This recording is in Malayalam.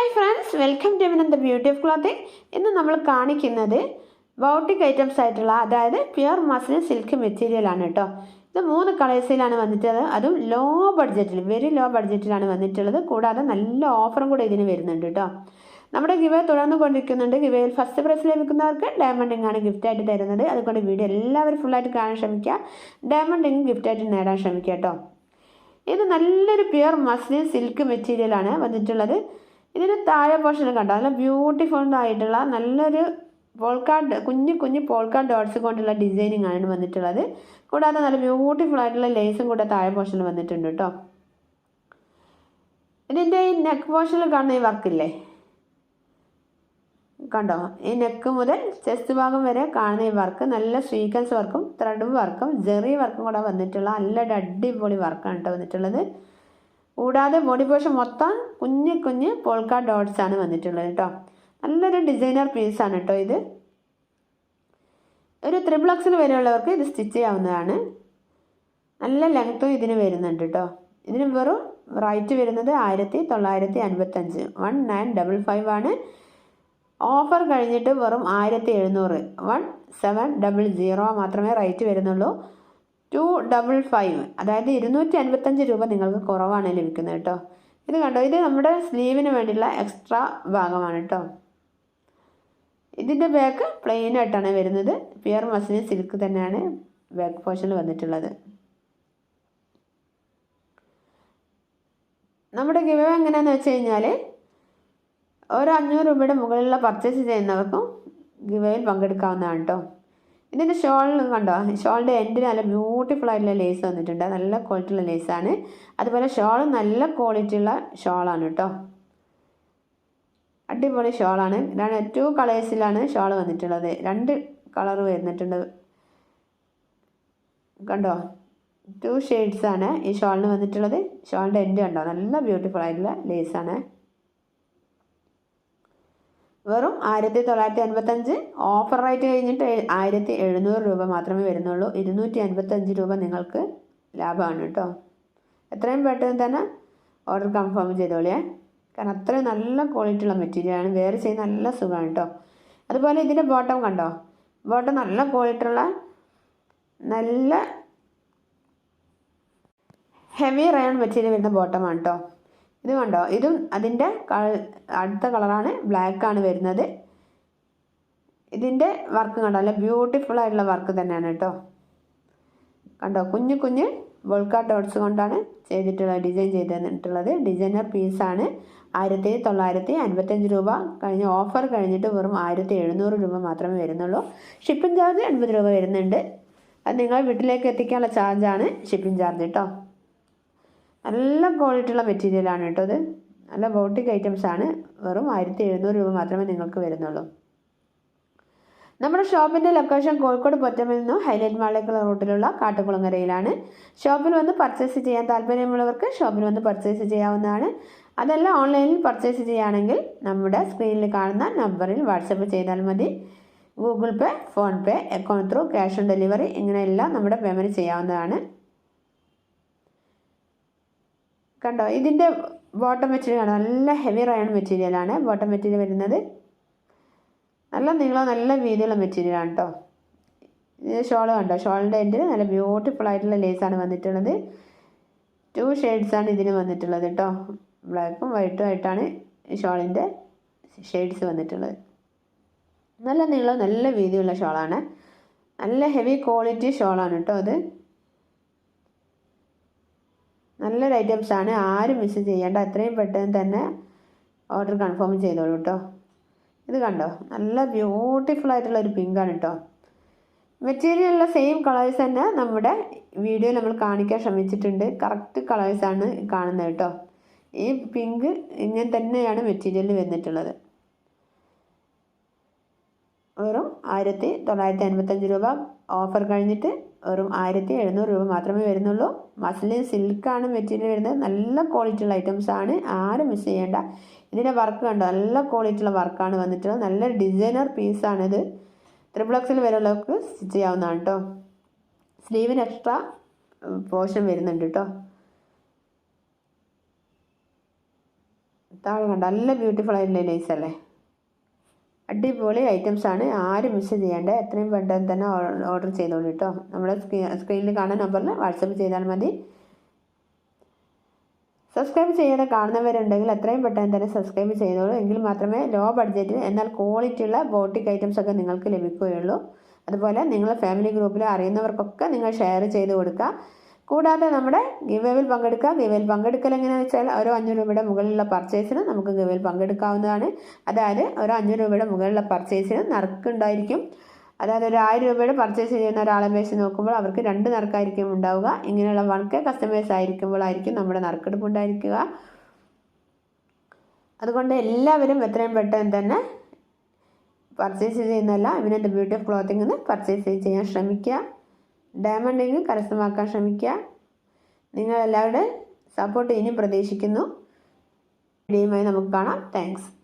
Hi friends welcome to Vinanda beauty of clothing ഇന്ന് നമ്മൾ കാണിക്കുന്നത് ബൗട്ടിക് ഐറ്റംസ് ആയിട്ടുള്ള അതായത് പ്യുർ മസിൽ സിൽക്ക് മെറ്റീരിയൽ ആണ് കേട്ടോ. ഇത് മൂന്ന് കളേഴ്സിലാണ് വന്നിട്ടുള്ളത്. അതും ലോ ബഡ്ജറ്റിൽ വെരി ലോ ബഡ്ജറ്റിലാണ് വന്നിട്ടുള്ളത്. കൂടാതെ നല്ല ഓഫറും കൂടെ ഇതിന് വരുന്നുണ്ട് കേട്ടോ. നമ്മുടെ ഗിവ തുടർന്ന് കൊണ്ടിരിക്കുന്നുണ്ട്. ഗിവയിൽ ഫസ്റ്റ് പ്രൈസ് ലഭിക്കുന്നവർക്ക് ഡയമണ്ട് റിംഗ് ആണ് ഗിഫ്റ്റ് ആയിട്ട് തരുന്നത്. അതുകൊണ്ട് വീഡിയോ എല്ലാവരും ഫുള്ളായിട്ട് കാണാൻ ശ്രമിക്കുക. ഡയമണ്ട് റിംഗ് ഗിഫ്റ്റ് ആയിട്ട് നേടാൻ ശ്രമിക്കുക കേട്ടോ. ഇത് നല്ലൊരു പ്യുർ മസ്ലിൻ സിൽക്ക് മെറ്റീരിയൽ ആണ് വന്നിട്ടുള്ളത്. ഇതിന് താഴെ പോർഷൻ കണ്ടോ? നല്ല ബ്യൂട്ടിഫുൾ ആയിട്ടുള്ള നല്ലൊരു പോൾക്കാർഡ് കുഞ്ഞു കുഞ്ഞു പോൾക്കാർഡ് ഡോട്ട്സ് കൊണ്ടുള്ള ഡിസൈനിങ് ആണ് വന്നിട്ടുള്ളത്. കൂടാതെ നല്ല ബ്യൂട്ടിഫുൾ ആയിട്ടുള്ള ലേസും കൂടെ താഴെ പോർഷനിൽ വന്നിട്ടുണ്ട് കേട്ടോ. ഇതിന്റെ ഈ നെക്ക് പോർഷനിൽ കാണുന്ന ഈ വർക്കില്ലേ കണ്ടോ? ഈ നെക്ക് മുതൽ ചെസ്റ്റ് ഭാഗം വരെ കാണുന്ന ഈ വർക്ക് നല്ല സ്വീക്കൻസ് വർക്കും ത്രെഡ് വർക്കും ജെറി വർക്കും കൂടെ വന്നിട്ടുള്ള നല്ല അടിപൊളി വർക്കാണ് കേട്ടോ വന്നിട്ടുള്ളത്. കൂടാതെ ബോഡി പോർഷൻ മൊത്തം കുഞ്ഞ് കുഞ്ഞ് പോൾക്ക ഡോട്ട്സ് ആണ് വന്നിട്ടുള്ളത് കേട്ടോ നല്ലൊരു ഡിസൈനർ പീസ് ആണ് കേട്ടോ ഇത്. ഒരു ത്രിബ്ലക്സിൽ വരെയുള്ളവർക്ക് ഇത് സ്റ്റിച്ച് ചെയ്യാവുന്നതാണ്. നല്ല ലെങ്ത്തും ഇതിന് വരുന്നുണ്ട് കേട്ടോ ഇതിന് വെറും റൈറ്റ് വരുന്നത് ആയിരത്തി തൊള്ളായിരത്തി അൻപത്തഞ്ച് വൺ നയൻ ഡബിൾ ഫൈവ് ആണ്. ഓഫർ കഴിഞ്ഞിട്ട് വെറും ആയിരത്തി എഴുന്നൂറ് വൺ സെവൻ ഡബിൾ സീറോ മാത്രമേ റൈറ്റ് വരുന്നുള്ളൂ. ടു ഡബിൾ ഫൈവ് അതായത് ഇരുന്നൂറ്റി അൻപത്തഞ്ച് രൂപ നിങ്ങൾക്ക് കുറവാണ് ലഭിക്കുന്നത് കേട്ടോ. ഇത് കണ്ടോ? ഇത് നമ്മുടെ സ്ലീവിന് വേണ്ടിയുള്ള എക്സ്ട്രാ ഭാഗമാണ് കേട്ടോ. ഇതിന്റെ ബാക്ക് പ്ലെയിൻ ആയിട്ടാണ് വരുന്നത്. പിയർ മസിന് സിൽക്ക് തന്നെയാണ് ബാക്ക് പോർഷനിൽ വന്നിട്ടുള്ളത്. നമ്മുടെ ഗിവ് എങ്ങനെയാണെന്ന് വെച്ച് കഴിഞ്ഞാൽ ഒരു അഞ്ഞൂറ് രൂപയുടെ മുകളിലുള്ള പർച്ചേസ് ചെയ്യുന്നവർക്കും ഗിവയിൽ പങ്കെടുക്കാവുന്നതാണ് കേട്ടോ. ഇതിന്റെ ഷോളിൽ കണ്ടോ? ഷോളിന്റെ എൻഡിന് നല്ല ബ്യൂട്ടിഫുൾ ആയിട്ടുള്ള ലേസ് വന്നിട്ടുണ്ട്. നല്ല ക്വാളിറ്റിയുള്ള ലേസാണ് അതുപോലെ ഷോൾ നല്ല ക്വാളിറ്റി ക്വാളിറ്റിയുള്ള ഷോളാണ് കേട്ടോ. അടിപൊളി ഷോളാണ് ടു കളേഴ്സിലാണ് ഷോൾ വന്നിട്ടുള്ളത്. രണ്ട് കളർ വന്നിട്ടുണ്ട് കണ്ടോ? ടു ഷെയ്ഡ്സാണ് ഈ ഷോളിന് വന്നിട്ടുള്ളത്. ഷോളിന്റെ എൻഡ് കണ്ടോ? നല്ല ബ്യൂട്ടിഫുൾ ആയിട്ടുള്ള ലേസാണ് വെറും ആയിരത്തി തൊള്ളായിരത്തി അൻപത്തഞ്ച് ഓഫർ റേറ്റ് കഴിഞ്ഞിട്ട് ആയിരത്തി എഴുന്നൂറ് രൂപ മാത്രമേ വരുന്നുള്ളൂ. ഇരുന്നൂറ്റി അൻപത്തഞ്ച് രൂപ നിങ്ങൾക്ക് ലാഭമാണ് കേട്ടോ. എത്രയും പെട്ടെന്ന് തന്നെ ഓർഡർ കൺഫേം ചെയ്തോളിയേ. കാരണം അത്രയും നല്ല ക്വാളിറ്റി ഉള്ള മെറ്റീരിയലാണ് വേറെ ചെയ്യുന്ന നല്ല സുഖമാണ് കേട്ടോ. അതുപോലെ ഇതിന്റെ ബോട്ടം കണ്ടോ? ബോട്ടം നല്ല ക്വാളിറ്റി ഉള്ള നല്ല ഹെവി റയൺ മെറ്റീരിയൽ വരുന്ന ബോട്ടമാണ് കേട്ടോ. ഇത് കണ്ടോ? ഇതും അതിന്റെ അടുത്ത കളറാണ് ബ്ലാക്ക് ആണ് വരുന്നത്. ഇതിന്റെ വർക്ക് കണ്ടോ? നല്ല ബ്യൂട്ടിഫുൾ ആയിട്ടുള്ള വർക്ക് തന്നെയാണ് കേട്ടോ. കണ്ടോ? കുഞ്ഞു കുഞ്ഞ് ബോൾക്കാ ഡോട്ട്സ് കൊണ്ടാണ് ചെയ്തിട്ടുള്ളത് ഡിസൈൻ ചെയ്തിട്ടുള്ളത്. ഡിസൈനർ പീസാണ്. ആയിരത്തി തൊള്ളായിരത്തി അൻപത്തഞ്ച് രൂപ. കഴിഞ്ഞ ഓഫർ കഴിഞ്ഞിട്ട് വെറും ആയിരത്തി എഴുന്നൂറ് രൂപ മാത്രമേ വരുന്നുള്ളൂ. ഷിപ്പിംഗ് ചാർജ് എൺപത് രൂപ വരുന്നുണ്ട്. അത് നിങ്ങൾ വീട്ടിലേക്ക് എത്തിക്കാനുള്ള ചാർജാണ് ഷിപ്പിംഗ് ചാർജ് കേട്ടോ. നല്ല ക്വാളിറ്റിയുള്ള മെറ്റീരിയലാണ് കേട്ടോ ഇത്. നല്ല ബോട്ടിക് ഐറ്റംസ് ആണ്. വെറും ആയിരത്തി എഴുന്നൂറ് രൂപ മാത്രമേ നിങ്ങൾക്ക് വരുന്നുള്ളൂ. നമ്മുടെ ഷോപ്പിന്റെ ലൊക്കേഷൻ കോഴിക്കോട് പൊറ്റമിൽ നിന്നും ഹൈലൈറ്റ് മാളിലേക്കുള്ള റൂട്ടിലുള്ള കാട്ടുകുളങ്ങരയിലാണ്. ഷോപ്പിൽ വന്ന് പർച്ചേസ് ചെയ്യാൻ താല്പര്യമുള്ളവർക്ക് ഷോപ്പിൽ വന്ന് പർച്ചേസ് ചെയ്യാവുന്നതാണ്. അതല്ല ഓൺലൈനിൽ പർച്ചേസ് ചെയ്യുകയാണെങ്കിൽ നമ്മുടെ സ്ക്രീനിൽ കാണുന്ന നമ്പറിൽ വാട്സപ്പ് ചെയ്താൽ മതി. Google Pay PhonePe account through cash on delivery ഇങ്ങനെയെല്ലാം നമ്മുടെ പേയ്മെന്റ് ചെയ്യാവുന്നതാണ്. കണ്ടോ? ഇതിന്റെ ബോട്ടം മെറ്റീരിയൽ ആണ് നല്ല ഹെവി റയൺ മെറ്റീരിയലാണ് ബോട്ടം മെറ്റീരിയൽ വരുന്നത് നല്ല നീളം നല്ല വീതിയുള്ള മെറ്റീരിയലാണ് കേട്ടോ ഇത് ഷോൾ കണ്ടോ? ഷോളിന്റെ എൻഡിൽ നല്ല ബ്യൂട്ടിഫുൾ ആയിട്ടുള്ള ലേസാണ് വന്നിട്ടുള്ളത്. ടു ആണ് ഇതിന് വന്നിട്ടുള്ളത് കേട്ടോ ബ്ലാക്കും വൈറ്റും ആയിട്ടാണ് ഷോളിന്റെ ഷെയ്ഡ്സ് വന്നിട്ടുള്ളത്. നല്ല നീളം നല്ല വീതിയുള്ള ഷോളാണ് നല്ല ഹെവി ക്വാളിറ്റി ഷോളാണ് കേട്ടോ അത് നല്ലൊരു ആണ്. ആരും മിസ് ചെയ്യേണ്ട. എത്രയും പെട്ടെന്ന് തന്നെ ഓർഡർ കൺഫേം ചെയ്തോളൂ കേട്ടോ ഇത് കണ്ടോ? നല്ല ബ്യൂട്ടിഫുൾ ആയിട്ടുള്ള ഒരു പിങ്കാണ് കേട്ടോ മെറ്റീരിയലുള്ള സെയിം കളേഴ്സ് തന്നെ നമ്മുടെ വീഡിയോയിൽ നമ്മൾ കാണിക്കാൻ ശ്രമിച്ചിട്ടുണ്ട്. കറക്റ്റ് ആണ് കാണുന്നത് കേട്ടോ ഈ പിങ്ക് ഇങ്ങനെ തന്നെയാണ് മെറ്റീരിയൽ വന്നിട്ടുള്ളത്. വെറും ആയിരത്തി തൊള്ളായിരത്തി അൻപത്തഞ്ച് രൂപ ഓഫർ കഴിഞ്ഞിട്ട് വെറും ആയിരത്തി എഴുന്നൂറ് രൂപ മാത്രമേ വരുന്നുള്ളൂ. മസ്ലിൻ സിൽക്കാണ് മെറ്റീരിയൽ വരുന്നത്. നല്ല ക്വാളിറ്റി ഉള്ള ഐറ്റംസ് ആണ് ആരും മിസ് ചെയ്യേണ്ട. ഇതിന്റെ വർക്ക് കണ്ടോ? നല്ല ക്വാളിറ്റി ഉള്ള വർക്കാണ് വന്നിട്ടുള്ളത്. നല്ല ഡിസൈനർ പീസാണിത്. ത്രിപ്ലക്സിൽ വരെയുള്ളവർക്ക് സ്റ്റിച്ച് ചെയ്യാവുന്നതാണ് കേട്ടോ സ്ലീവിന് എക്സ്ട്രാ പോർഷൻ വരുന്നുണ്ട് കേട്ടോ താഴെ കണ്ട? നല്ല ബ്യൂട്ടിഫുൾ ആയിട്ടുള്ള ലേസ് അല്ലേ? അടിപൊളി ഐറ്റംസ് ആണ്. ആരും മിസ് ചെയ്യേണ്ട എത്രയും പെട്ടെന്ന് തന്നെ ഓർഡർ ചെയ്തോളൂ കേട്ടോ നമ്മുടെ സ്ക്രീനിൽ കാണുന്ന നമ്പറിൽ വാട്സപ്പ് ചെയ്താൽ മതി. സബ്സ്ക്രൈബ് ചെയ്യാതെ കാണുന്നവരുണ്ടെങ്കിൽ എത്രയും പെട്ടെന്ന് തന്നെ സബ്സ്ക്രൈബ് ചെയ്തോളൂ. എങ്കിൽ മാത്രമേ ലോ ബഡ്ജറ്റിൽ എന്നാൽ ക്വാളിറ്റി ഉള്ള ബോട്ടിക് ഐറ്റംസ് ഒക്കെ നിങ്ങൾക്ക് ലഭിക്കുകയുള്ളൂ. അതുപോലെ നിങ്ങളുടെ ഫാമിലി ഗ്രൂപ്പിൽ അറിയുന്നവർക്കൊക്കെ നിങ്ങൾ ഷെയർ ചെയ്ത് കൊടുക്കുക. കൂടാതെ നമ്മുടെ ഗിവേവിൽ പങ്കെടുക്കുക. ഗിവേൽ പങ്കെടുക്കൽ എങ്ങനെയാണെന്ന് വെച്ചാൽ ഓരോ അഞ്ഞൂറ് രൂപയുടെ മുകളിലുള്ള പർച്ചേസിന് നമുക്ക് ഗിവേൽ പങ്കെടുക്കാവുന്നതാണ്. അതായത് ഓരോ അഞ്ഞൂറ് രൂപയുടെ മുകളിലുള്ള പർച്ചേസിന് നറുക്കുണ്ടായിരിക്കും അതായത് ഒരു ആയിരം രൂപയുടെ പർച്ചേസ് ചെയ്യുന്ന ഒരാളെ അപേക്ഷിച്ച് നോക്കുമ്പോൾ അവർക്ക് രണ്ട് നറുക്കായിരിക്കും ഉണ്ടാവുക. ഇങ്ങനെയുള്ള വൺ കെ കസ്റ്റമേഴ്സ് ആയിരിക്കുമ്പോഴായിരിക്കും നമ്മുടെ നറുക്കെടുപ്പ് ഉണ്ടായിരിക്കുക. അതുകൊണ്ട് എല്ലാവരും എത്രയും പെട്ടെന്ന് തന്നെ പർച്ചേസ് ചെയ്യുന്നതല്ല ഇവനെന്റെ ബ്യൂട്ടി ഓഫ് ക്ലോത്തിങ് നിന്ന് പർച്ചേസ് ചെയ്യാൻ ശ്രമിക്കുക. ഡയമണ്ടിങ് കരസ്ഥമാക്കാൻ ശ്രമിക്കുക. നിങ്ങളെല്ലാവരുടെ സപ്പോർട്ട് ഇനിയും പ്രതീക്ഷിക്കുന്നു. വീഡിയോയുമായി നമുക്ക് കാണാം. താങ്ക്സ്